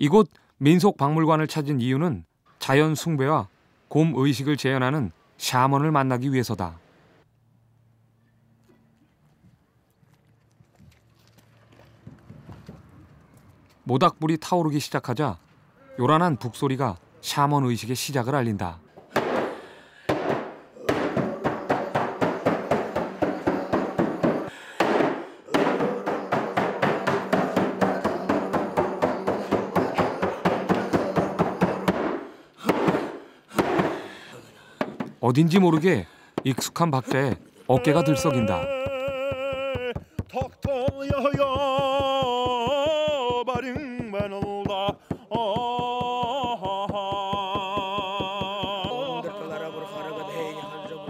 이곳 민속박물관을 찾은 이유는 자연 숭배와 곰 의식을 재현하는 샤먼을 만나기 위해서다. 모닥불이 타오르기 시작하자 요란한 북소리가 샤먼 의식의 시작을 알린다. 어딘지 모르게 익숙한 박자에 어깨가 들썩인다.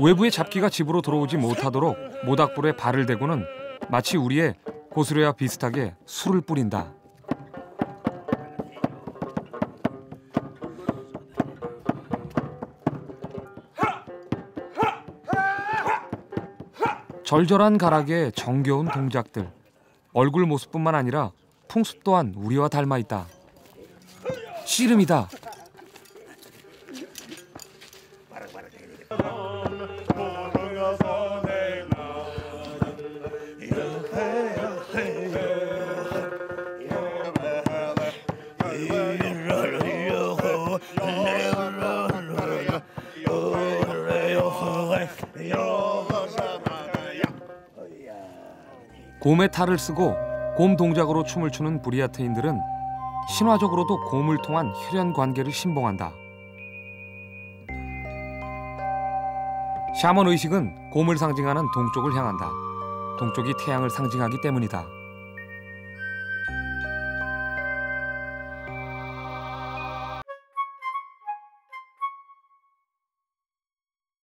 외부의 잡기가 집으로 들어오지 못하도록 모닥불에 발을 대고는 마치 우리의 고스레와 비슷하게 술을 뿌린다. 절절한 가락의 정겨운 동작들. 얼굴 모습뿐만 아니라 풍습 또한 우리와 닮아 있다. 씨름이다. 곰의 탈을 쓰고 곰 동작으로 춤을 추는 브리아트인들은 신화적으로도 곰을 통한 혈연 관계를 신봉한다. 샤먼 의식은 곰을 상징하는 동쪽을 향한다. 동쪽이 태양을 상징하기 때문이다.